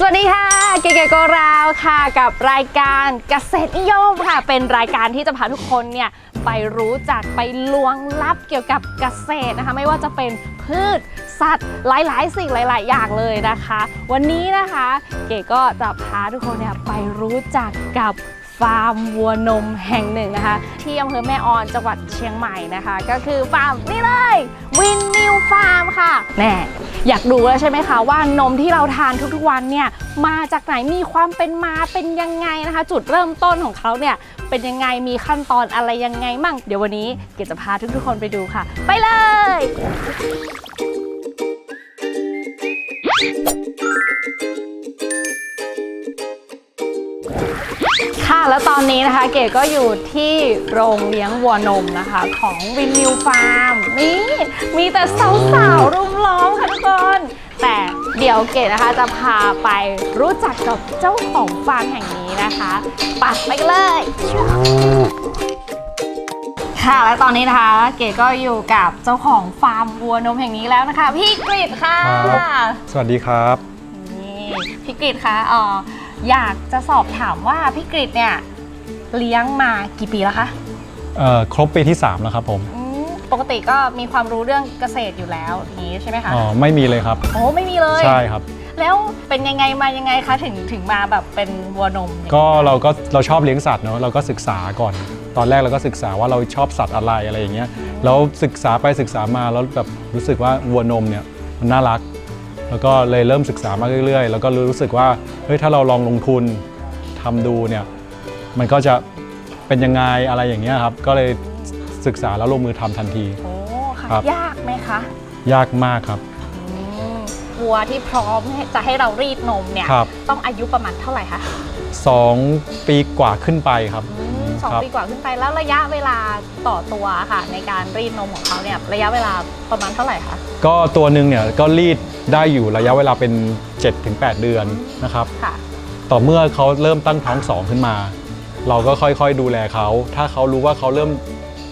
สวัสดีค่ะ เก๋ๆโกราวค่ะกับรายการเกษตรนิยมค่ะ เป็นรายการที่จะพาทุกคนเนี่ยไปรู้จักไปล้วงลับเกี่ยวกับเกษตรนะคะ ไม่ว่าจะเป็นพืชสัตว์หลาย ๆ สิ่งหลาย ๆ อย่างเลยนะคะ วันนี้นะคะ เก๋ก็จะพาทุกคนเนี่ยไปรู้จักกับ ฟาร์มวัวนมแห่งหนึ่งนะคะ ที่อำเภอแม่ออนจังหวัดเชียงใหม่นะคะ ก็คือฟาร์มนี่เลยวินมิวฟาร์มค่ะแน่อยากดูแล้วใช่ไหมคะว่านมที่เราทานทุกๆวันเนี่ยมาจากไหนมีความเป็นมาเป็นยังไงนะคะ จุดเริ่มต้นของเขาเนี่ยเป็นยังไงมีขั้นตอนอะไรยังไงมั่ง เดี๋ยววันนี้เกดจะพาทุกๆคนไปดูค่ะ ไปเลย แล้วตอนนี้นะคะเก๋ก็อยู่ที่โรงเลี้ยงวัวนมนะคะของวินนิวฟาร์มนี่มีแต่สาวๆรุมล้อมค่ะทุกคน แต่เดี๋ยวเก๋นะคะจะพาไปรู้จักกับเจ้าของฟาร์มแห่งนี้นะคะไปัดไปกันเลย ค่ะและตอนนี้นะคะ เก๋ก็อยู่กับเจ้าของฟาร์มวัวนมแห่งนี้แล้วนะคะ พี่กฤษค่ะครับสวัสดีครับ นี่พี่กฤษคะเอ่อ อยากจะสอบถามว่าพี่กฤษเนี่ยเลี้ยงมากี่ปีแล้วคะเอ่อครบปีที่ 3 แล้วครับผมอืมปกติก็มีความรู้เรื่องเกษตรอยู่แล้วอย่างนี้ใช่ไหมคะอ๋อไม่มีเลยครับ โอ้ไม่มีเลย ใช่ครับ แล้วเป็นยังไงมายังไงคะถึงถึงมาแบบเป็นวัวนมเนี่ยก็เราก็เราชอบเลี้ยงสัตว์เนอะเราก็ศึกษาก่อน ตอนแรกเราก็ศึกษาว่าเราชอบสัตว์อะไรอะไรอย่างเงี้ยแล้วศึกษาไปศึกษามาแล้วแบบรู้สึกว่าวัวนมเนี่ยมันน่ารัก แล้วก็เลยเริ่มศึกษามาเรื่อยๆ แล้วก็รู้สึกว่าเฮ้ยถ้าเราลองลงทุนทำดูเนี่ยมันก็จะเป็นยังไงอะไรอย่างเงี้ยครับ ก็เลยศึกษาแล้วลงมือทำทันทีโอ้ค่ะครับยากไหมคะยากมากครับอืมวัวที่พร้อมให้จะให้เรารีดนมเนี่ยครับต้องอายุประมาณเท่าไหร่คะสองปีกว่าขึ้นไปครับ อืมสองครับปีกว่าขึ้นไปแล้วระยะเวลาต่อตัวค่ะ ในการรีดนมของเขาเนี่ยระยะเวลาประมาณเท่าไหร่คะก็ตัวหนึ่งเนี่ยก็รีดได้อยู่ระยะเวลาเป็น 7-8 เดือนนะครับค่ะต่อเมื่อเขาเริ่มตั้งท้องสองขึ้นมา เราก็ค่อยๆดูแลเขา ถ้าเขารู้ว่าเขาเริ่ม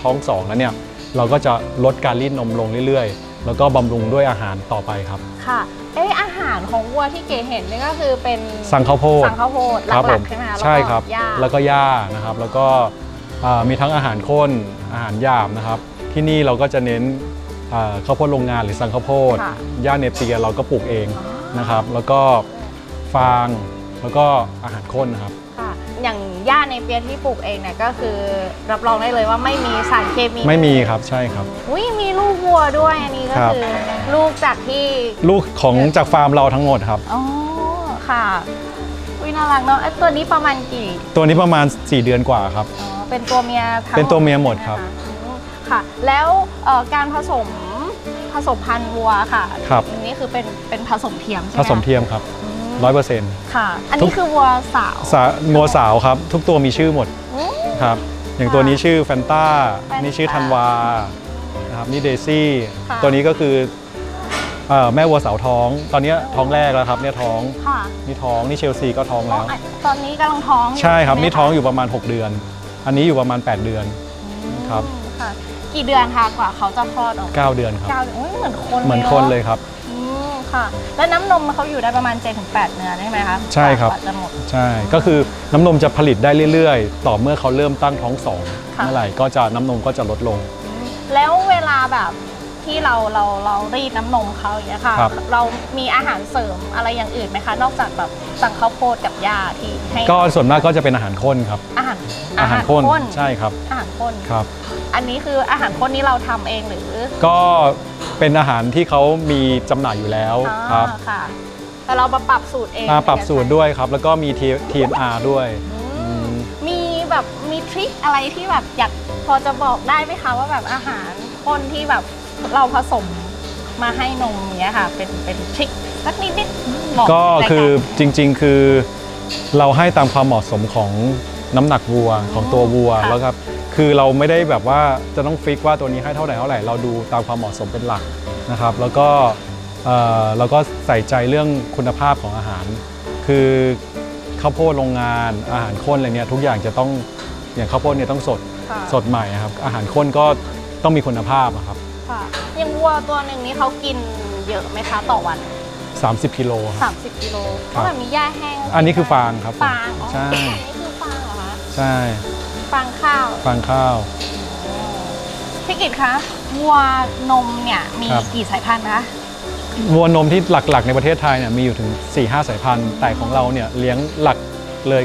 ท้องสองแล้วเนี่ยเราก็จะลดการรีดนมลงเรื่อยๆ แล้วก็บำรุงด้วยอาหารต่อไปครับค่ะเอะอาหารของวัวที่เก๋เห็นนี่ก็คือเป็นสั่งข้าวโพดสั่งข้าวโพดหครับผลักมๆใช่ไหมคะใช่ครับหญ้าแล้วก็หญ้านะครับ แล้วก็อ่ามีทั้งอาหารข้นอาหารหยาบนะครับ ที่นี่เราก็จะเน้นอ่าข้าวโพดโรงงานหรือสั่งข้าวโพดค่ะหญ้าเนเปียเราก็ปลูกเองอ๋อนะครับ แล้วก็ฟาง แล้วก็อาหารข้นนะครับ ค่ะ อย่างหญ้าในเปียที่ปลูกเองเนี่ยก็คือรับรองได้เลยว่าไม่มีสารเคมีไม่มีครับใช่ครับ อุ้ยมีลูกวัวด้วยอันนี้ก็ครับ คือลูกจากที่ ลูกของจากฟาร์มเราทั้งหมดครับ อ๋อ ค่ะอุ้ยน่ารักเนาะไอ้ตัวนี้ประมาณกี่ ตัวนี้ประมาณ 4 เดือนกว่าครับ อ๋อ เป็นตัวเมียทั้งเป็นตัวเมียหมดครับใช่ไหมคะอืมค่ะ แล้วเอ่อการผสมผสมพันธุ์วัวค่ะครับ อันนี้คือเป็นเป็นผสมเทียมใช่ไหผมคะสมเทียมครับ อืม ร้อยเปอร์เซ็นต์ค่ะ อันทุนี้กคือวัวสาวสางัวสาวครับ ทุกตัวมีชื่อหมดอืมครับ อย่างตัวนี้ชื่อแฟนต้า Fanta นี่ชื่อธันวานะครับนี่เดซี่ค่ะตัวนี้ก็คือเอ่อแม่วัวสาวท้อง ตอนนี้ท้องแรกแล้วครับเนี่ยท้องค่ะนี่ท้องนี่เชลซีก็ท้องอ๋อแล้วอะตอนนี้กำลังท้องอยู่ใช่ครับไหมนี่ท้องคะอยู่ประมาณ 6 เดือน อันนี้อยู่ประมาณ 8 เดือนครับอืมค่ะกี่เดือนคะกว่าเขาจะคลอดออกมา9เดือนครับเก้าเดือนโอ้ยเหมือนคนเหมือนคนเลยอะครับอืม ค่ะ แล้วน้ำนมเขาอยู่ได้ประมาณ7-8เดือนใช่ไหมคะใช่ครับ กว่าจะหมด ใช่ ก็คือน้ำนมจะผลิตได้เรื่อยๆ ต่อเมื่อเขาเริ่มตั้งท้องสองค่ะ เมื่อไหร่ก็จะน้ำนมก็จะลดลง แล้วเวลาแบบที่เราเราเรารีดน้ำนมเขาอย่างเงี้ยค่ะ ครับ เรามีอาหารเสริมอะไรอย่างอื่นไหมคะ นอกจากแบบสั่งข้าวโพดกับหญ้าที่ให้ก็ส่วนมากก็จะเป็นอาหารข้นครับ อาหารอาหารข้นใช่ครับอาหารข้น ครับ อันนี้คืออาหารข้นนี้เราทำเองหรือ ก็ เป็นอาหารที่เขามีจำหน่ายอยู่แล้วอ๋อครับค่ะ แต่เรามาปรับสูตรเองมาปรับสูตรด้วยครับ แล้วก็มี TNR ด้วยอืมอืมมีแบบมีทริคอะไรที่แบบอยากพอจะบอกได้ไหมคะว่าแบบอาหารข้นที่แบบเราผสมมาให้นมเนี้ยค่ะ เป็นเป็นทริคสักนิดนิดๆบอกก็รายารคือจริงๆคือเราให้ตามความเหมาะสมของ น้ำหนักวัวของตัววัวค่ะแล้วครับคือเราไม่ได้แบบว่าจะต้องฟิกว่าตัวนี้ให้เท่าไหร่เท่าไหร่เราดูตามความเหมาะสมเป็นหลักนะครับ แล้วก็เอ่อเราก็ใส่ใจเรื่องคุณภาพของอาหาร คือข้าวโพดโรงงานอาหารข้นอะไรเนี่ยทุกอย่างจะต้องอย่างข้าวโพดเนี่ยต้องสดค่ะสดใหม่ครับอาหารข้นก็ต้องมีคุณภาพอะครับค่ะอยังวัวตัวหนึ่งนี้เขากินเยอะไหมคะต่อวัน 30กิโลครับ30กิโลครัก็บแบบมีหญ้าแห้ง อันนี้คือฟางครับผมฟางอ๋อใช่ ใช่ฟางข้าวฟางข้าว พี่กิตคะวัวนมเนี่ยมีครับ กี่สายพันธุ์คะวัวนมที่หลักๆ ในประเทศไทยเนี่ยมีอยู่ถึง 4-5 สายพันธุ์ แต่ของเราเนี่ยเลี้ยงหลักเลย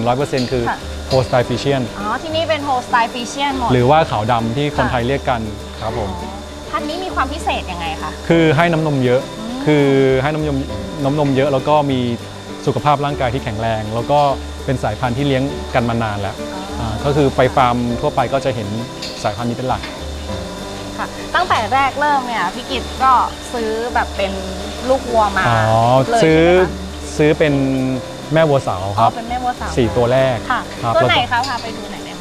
100%คือค่ะโฮสไตฟิเชียนอ๋อที่นี่เป็นโฮสไตฟิเชียนหมดหรือว่าขาวดำที่คนค่ะไทยเรียกกันครับผมอ๋อพันธุ์นี้มีความพิเศษยังไงคะ คือให้น้ำนมเยอะอืมคือให้น้ำนมน้ำนมเยอะแล้วก็มีสุขภาพร่างกายที่แข็งแรง แล้วก็ เป็นสายพันธุ์ที่เลี้ยงกันมานานแล้วอ่าก็คือไปฟาร์มทั่วไปก็จะเห็นสายพันธุ์นี้เป็นหลัก ค่ะ ตั้งแต่แรกเริ่มเนี่ยพี่กิตก็ซื้อแบบเป็นลูกวัวมาอ๋อ เลยซื้อใช่ไหมคะซื้อเป็นแม่วัวสาวคอ๋อรับเป็นแม่วัวสาวสี่ตัวแรกค่ะ ครับตัวแล้วไหนก็คะพาไปดูหน่อยได้ไหม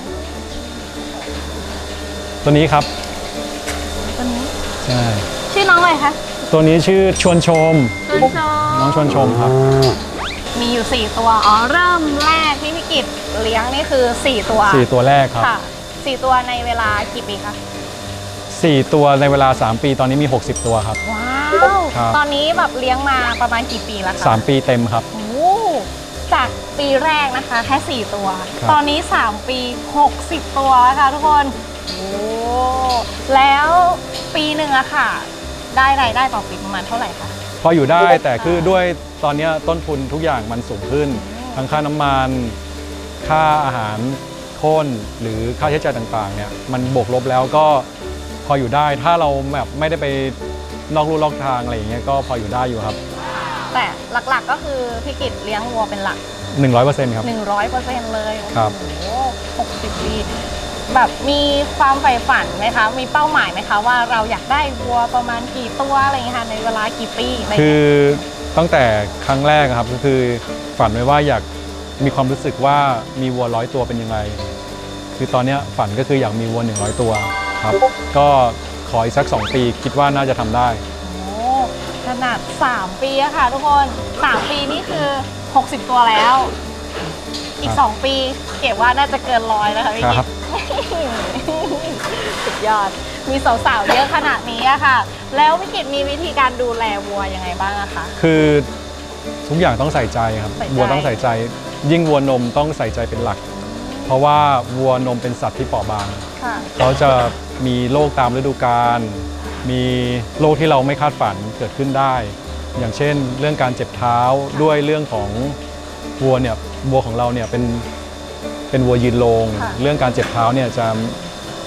ตัวนี้ครับตัวนี้ใช่ชื่อน้องอะไรคะตัวนี้ชื่อชวนชม ชวนชมน้องชวนชมครับ มีอยู่ 4 ตัว อ๋อ เริ่มแรกที่พี่กิตเลี้ยงนี่คือ 4 ตัวสี่ตัวแรกครับ ค่ะ4ตัวในเวลากี่ปีคะสี่ตัวในเวลา 3 ปีตอนนี้มี 60 ตัวครับ ว้าว ครับ ตอนนี้แบบเลี้ยงมาประมาณกี่ปีแล้วคะ 3 ปีเต็มครับ โอ้โหจากปีแรกนะคะแค่ 4 ตัว ครับ ตอนนี้ 3 ปี 60 ตัวแล้วค่ะทุกคน โอ้แล้วปีหนึ่งอะค่ะ ได้รายได้ต่อปีประมาณเท่าไหร่คะ พออยู่ได้แต่คือด้วยตอนเนี้ยต้นทุนทุกอย่างมันสูงขึ้น ทั้งค่าน้ำมัน ค่าอาหารโค่นหรือค่าใช้จ่ายต่างๆเนี่ยมันบวกลบแล้วก็พออยู่ได้ถ้าเราแบบไม่ได้ไปนอกลู่นอกทางอะไรอย่างเงี้ยก็พออยู่ได้อยู่ครับ แต่หลักๆก็คือพี่กิจเลี้ยงวัวเป็นหลัก 100%ครับ 100%เลยครับโอ้โห60ปี แบบมีความใฝ่ฝันไหมคะ มีเป้าหมายไหมคะ ว่าเราอยากได้วัวประมาณกี่ตัวอะไรอย่างเงี้ยค่ะในเวลากี่ปีอะไรอย่างคืเงี้ยอตั้งแต่ครั้งแรกอะครับก็คือฝันไว้ว่าอยากมีความรู้สึกว่ามีวัวร้อยตัวเป็นยังไง คือตอนเนี้ยฝันก็คืออยากมีวัว100 ตัวครับ ก็ขออีกสัก 2 ปีคิดว่าน่าจะทำได้ โอ้ขนาด 3 ปีอะค่ะทุกคน 3 ปีนี่คือ 60 ตัวแล้ว อีกครับ2ปีเก็บว่าน่าจะเกินร้อยแล้วค่ะพี่คกิ๊รับสุดยอด มีสาวๆ เยอะขนาดนี้อะค่ะ แล้วพี่กิจมีวิธีการดูแลวัวยังไงบ้างอะคะ คือทุกอย่างต้องใส่ใจครับใส่ใจ วัวต้องใส่ใจ ยิ่งวัวนมต้องใส่ใจเป็นหลัก เพราะว่าวัวนมเป็นสัตว์ที่เปราะบาง ค่ะ เขาจะมีโรคตามฤดูกาล มีโรคที่เราไม่คาดฝันเกิดขึ้นได้ อย่างเช่น เรื่องการเจ็บเท้าด้วยเรื่องของวัวเนี่ย วัวของเราเนี่ยเป็นเป็นวัวยืนโลง ค่ะ เรื่องการเจ็บเท้าเนี่ยจะ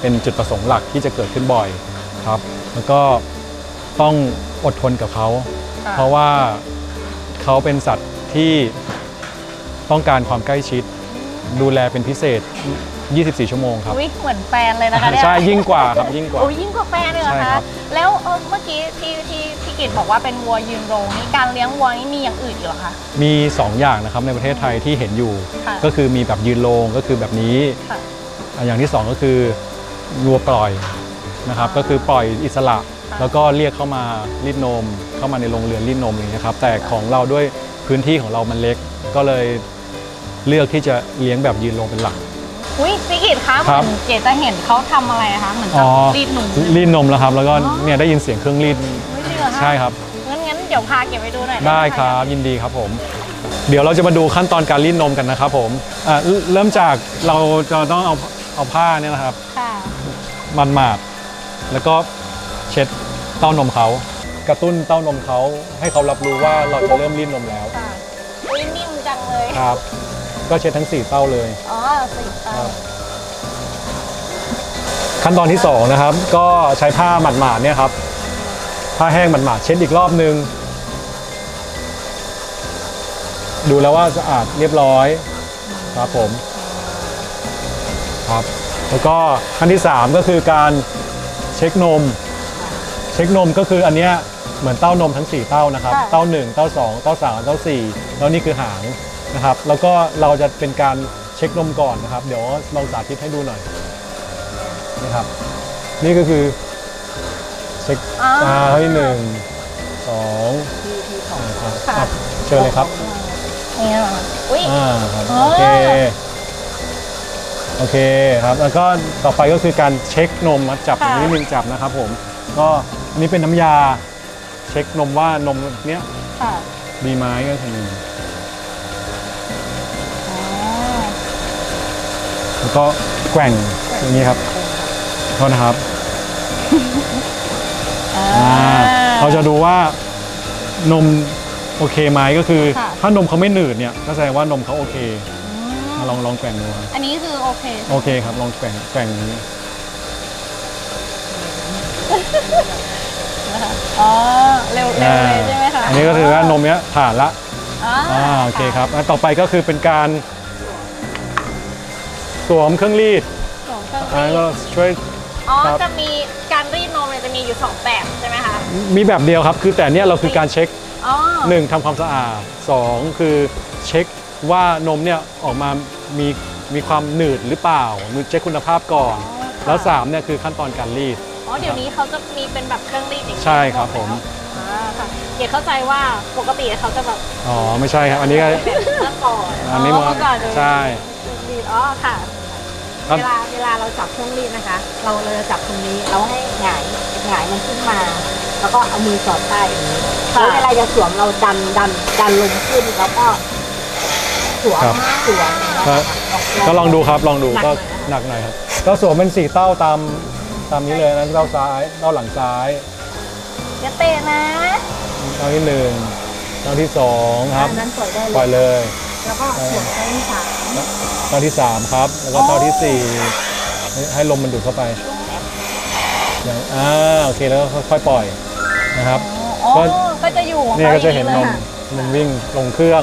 เป็นจุดประสงค์หลักที่จะเกิดขึ้นบ่อยครับแล้วก็ต้องอดทนกับเขา ค่ะเพราะว่าเขาเป็นสัตว์ที่ต้องการความใกล้ชิด ดูแลเป็นพิเศษ 24 ชั่วโมงครับ อุ๊ยเหมือนแฟนเลยนะคะเนี่ยใช่ยิ่งกว่าครับยิ่งกว่า โอ้ยิ่งกว่าแฟนเลยเหรอใช่ครัคะบ แล้วเออเมื่อกี้ที่ที่พี่กิจบอกว่าเป็นวัวยืนโรงนี่การเลี้ยงวัวนี่มีอย่างอื่นอีกเหรอคะ มี 2 อย่างนะครับในประเทศไทยที่เห็นอยู่ ค่ะก็คือมีแบบยืนโลงก็คือแบบนี้ค่ะ อะอย่างที่ 2 ก็คือวัวปล่อยนะครับก็คือปล่อยอิสระค่ะแล้วก็เรียกเข้ามารีดนม เข้ามาในโรงเรือนรีดนมอย่างนี้ยครับแต่ของเราด้วยพื้นที่ของเรามันเล็ก ก็เลยเลือกที่จะเลี้ยงแบบยืนลงเป็นหลัก อุ้ยพี่กิจคะเหครับมือนเกดจะเห็นเขาทำอะไรอะคะเหมือนจะรีดหนูรีดนมแล้วครับ แล้วก็อ๋อ เนี่ยได้ยินเสียงเครื่องรีดไม่จริงเหรอคะใช่ครับ งั้นงั้นเดี๋ยวพาเก็บไปดูหน่อยได้หมะครับ ยินดีครับผม เดี๋ยวเราจะมาดูขั้นตอนการรีดนมกันนะครับผมอะเริ่มเริ่มจากเราจะต้องเอาเอาผ้าเนี่ยนะครับ ค่ะมันหมาดแล้วก็เช็ดเต้านมเขา กระตุ้นเต้านมเขาให้เขารับรู้ว่าเราจะเริ่มรีดนมแล้วค่ะอุ้ยนิ่มจังเลยครับ ก็เช็ดทั้งสี่เต้าเลย อ๋อสีเตาขั้นตอนที่สองนะครับ ก็ใช้ผ้าหมาดๆเนี่ยครับผ้าแห้งหมาดๆเช็ดอีกรอบนึง ดูแล้วว่าสะอาดเรียบร้อยครับผมครับแล้วก็ขั้นที่ 3 ก็คือการเช็คนม เช็คนมก็คืออันเนี้ยเหมือนเต้านมทั้ง 4 เต้านะครับเต้า 1 เต้า 2 เต้า 3 เต้า 4 แล้วนี่คือหาง นะครับ แล้วก็เราจะเป็นการเช็คนมก่อนนะครับ เดี๋ยวลองสาธิตให้ดูหน่อยนะครับ นี่ก็คือเช็คอ๋ออ่าเท่าที่หนึ่งสองสามครับเชิญเลยครับเนี่ยเหรออุ้ย อ่าครับอ๋อโอเคโอเคครับ แล้วก็ต่อไปก็คือการเช็คนมครับจับค่ะนิดนึงจับนะครับผมก็อันนี้เป็นน้ำยาเช็คนมว่านมเนี้ยค่ะมีไม้ก็คืออ๋อ แล้ว ก็แกว่งอย่างนี้ครับโทษนะครับอ่าอ่าเราจะดูว่านมโอเคไหมก็คือ ค่ะ ถ้านมเขาไม่หนืดเนี่ยก็แสดงว่านมเขาโอเคอืมลองลองแกว่งดูครับอันนี้คือโอเค โอเคครับลองแกว่งแกว่งอย่างนี้นะคะอ๋อ เร็วเร็วเลยใช่ไหมคะอันนี้ก็คือว่านมเนี้ยผ่านละอ๋ออ่าโอเคครับแล้วต่อไปก็คือเป็นการ สวมเครื่องรีดสองเครื่องอ่ารีดก็ช่วย อ๋อ ครับ จะมีการรีดนมเนี่ยจะมีอยู่สองแบบใช่ไหมคะ มีแบบเดียวครับ คือแต่เนี้ยเราคือการเช็ค อ๋อหนึ่งทำความสะอาดสองคือเช็คว่านมเนี่ยออกมามีมีความหนืดหรือเปล่ามือเช็คคุณภาพก่อนแล้วสามเนี่ยคือขั้นตอนการรีด อ๋อ เดี๋ยวนี้เขาจะมีเป็นแบบเครื่องรีดอย่างนี้ใช่ครับผม อ่าค่ะเกดเข้าใจว่าปกติเขาจะแบบอ๋อ ไม่ใช่ครับ อันนี้ก็ เมื่อก่อนอันนี้เมื่มาอก่อนจะใช่ รีดอ๋อ ค่ะ ครับ เวลาเวลาเราจับเครื่องรีดนะคะ เราเราจะจับตรงนี้เราให้หงายหงายมันขึ้นมา แล้วก็เอามือสอดใต้อย่างนี้ค่ะ แล้วเวลาจะสวมเราดันดันดันลงขึ้นแล้วก็สวมครับสวมอย่างเงี้ยก็ค่ะก็ลองดูครับลองดูหนัก็หน่อยนะคะหนักหน่อยครับก็สวมเป็นสีเต้าตามตามนี้เลยนะเต้าซ้ายเต้าหลังซ้ายอย่าเตะนะเต้าที่หนึ่งเต้าที่สองครับ อันนั้นปล่อยได้ปล่อยเลยเลย แล้วก็สวมครั้งที่สามเต้าที่สามครับ แล้วก็เต้าที่สี่ให้ให้ลมมันดูดเข้าไปอย่างอ่าโอเคแล้วก็ค่อยๆปล่อยนะครับ อ๋อก็ ก็จะอยู่ของนี่ขาก็จะเห็นอย่างนมลยค่ะมันวิ่งลงเครื่อง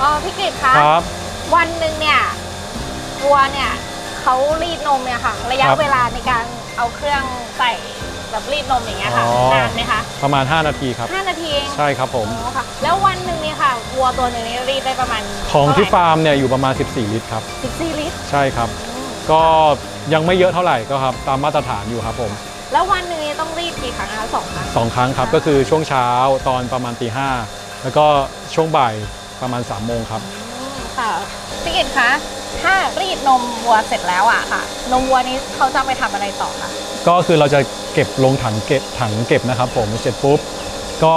อ๋อพี่กฤษคะครับ วันหนึ่งเนี่ยวัวเนี่ยเขารีดนมเนี่ยค่ะ ระยะครับ เวลาในการเอาเครื่องใส่ แบบรีดนมอย่างเงี้ยค่ะอ๋อ นานไหมคะประมาณ 5 นาทีครับ5นาทีเองใช่ครับผม อ๋อค่ะ แล้ววันหนึ่งเนี่ยค่ะวัวตัวหนึ่งนี่รีดได้ประมาณของที่เท่าไหร่ฟาร์มเนี่ยอยู่ประมาณ 14 ลิตรครับ14ลิตรใช่ครับ อืมก็ยังไม่เยอะเท่าไหร่ก็ครับ ตามมาตรฐานอยู่ครับผมแล้ววันหนึ่งนี่ต้องรีดกี่ครั้งคะสองครั้ง สองครั้งครับ ก็คือช่วงเช้าตอนประมาณตีห้าแล้วก็ช่วงบ่ายประมาณ3ามโมงครับ อืมค่ะพี่กิตคะ ถ้ารีดนมวัวเสร็จแล้วอะค่ะ นมวัวนี้เขาจะเอาไปทำอะไรต่อคะก็คือเราจะเก็บลงถังเก็บถังเก็บนะครับผมเสร็จปุ๊บก็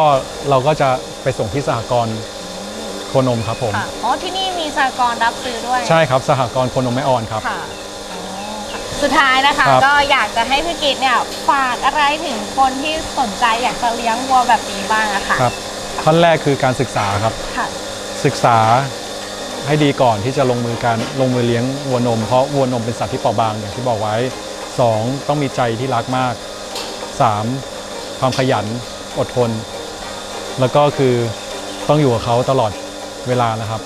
เราก็จะไปส่งที่สหกรณ์โคนมครับผม ค่ะอ๋อที่นี่มีสากรณ์รับซื้อด้วย ใช่ครับสหกรณ์โคนมแม่ออนครับ ค่ะอ๋อค่ะ สุดท้ายนะคะ ครับ ก็อยากจะให้พี่กิตเนี่ยฝากอะไรถึงคนที่สนใจอยากจะเลี้ยงวัวแบบนี้บ้างอะค่ะ ครับขั้นแรกคือการศึกษาครับ ค่ะ ศึกษา ให้ดีก่อนที่จะลงมือการลงมือเลี้ยงวัวนม เพราะวัวนมเป็นสัตว์ที่เปราะบางอย่างที่บอกไว้ 2. ต้องมีใจที่รักมาก 3. ความขยันอดทน แล้วก็คือต้องอยู่กับเขาตลอดเวลานะครับ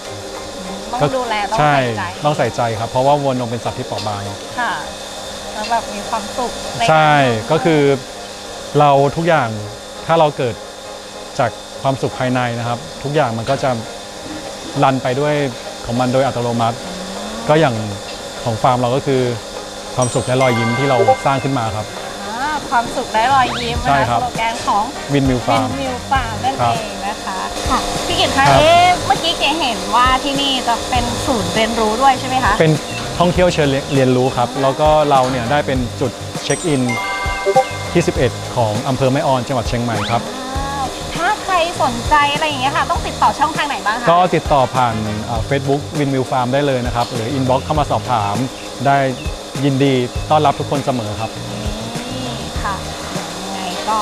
ต้องดูแลต้องใช่ใส่ใจต้องใส่ใจครับ เพราะว่าวัวนมเป็นสัตว์ที่เปราะบางค่ะแล้วแบบมีความสุขนใช่ารเลี้ยงก็คือเราทุกอย่างถ้าเราเกิดจากความสุขภายในนะครับ ทุกอย่างมันก็จะรันไปด้วย ของมันโดยอัตโนมัติ ก็อย่างของฟาร์มเราก็คือความสุขและรอยยิ้มที่เราสร้างขึ้นมาครับ อ่าความสุขและรอยยิ้มใช่นะคะครัสบโลแกนของ วินมิววิฟาร์นมมิวฟาร์มนั่นครัเอบงนะคะค่ะพี่กิตครัคะบเอ๊ะเมื่อกี้เก๋เห็นว่าที่นี่จะเป็นศูนย์เรียนรู้ด้วยใช่ไหมคะเป็นท่องเที่ยวเชิญเรียนรู้ครับ แล้วก็เราเนี่ยได้เป็นจุดเช็คอินที่ 11 ของอำเภอแม่ออนจังหวัดเชียงใหม่ครับอ้าวถ้าใคร สนใจอะไรอย่างเงี้ยค่ะ ต้องติดต่อช่องทางไหนบ้างคะก็ติดต่อผ่านเฟซบุ๊กวินมิวฟาร์มได้เลยนะครับ หรืออินบ็อกเข้ามาสอบถาม ได้ยินดีต้อนรับทุกคนเสมอครับ นี่ค่ะยังไงก็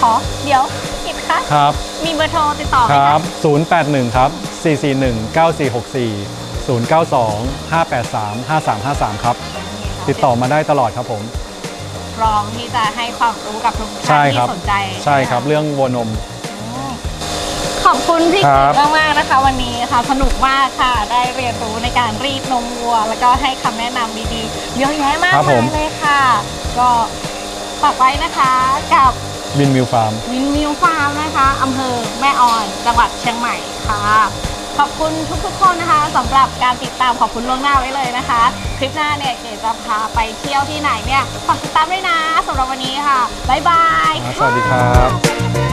ขอเดี๋ยวพี่กิตคะครับ มีเบอร์โทรติดต่อไหมคคะรับ 081 ครับ 441 9464 092 583 5353 ครับ ติดต่อมาได้ตลอดครับผม พร้อมที่จะให้ความรู้กับทุกใช่ท่านครับที่สนใจใช่ครับ เรื่องวัวนมอืม ขอบคุณพี่ครักิบตมากๆนะคะ วันนี้ค่ะสนุกมากค่ะ ได้เรียนรู้ในการรีดนมวัว แล้วก็ให้คำแนะนำดีๆเยอะแยะมากครับผมมายเลยค่ะ ก็ฝากไว้นะคะกับวินมิวฟาร์ม วินมิวฟาร์มนะคะอำเภอแม่ออนจังหวัดเชียงใหม่ค่ะ ขอบคุณทุกๆคนนะคะสำหรับการติดตามขอบคุณล่วงหน้าไว้เลยนะคะ คลิปหน้าเนี่ยเก๋จะพาไปเที่ยวที่ไหนเนี่ยฝากติดตามด้วยนะสำหรับวันนี้ค่ะบ๊ายบาย สวัสดีครับค่ะ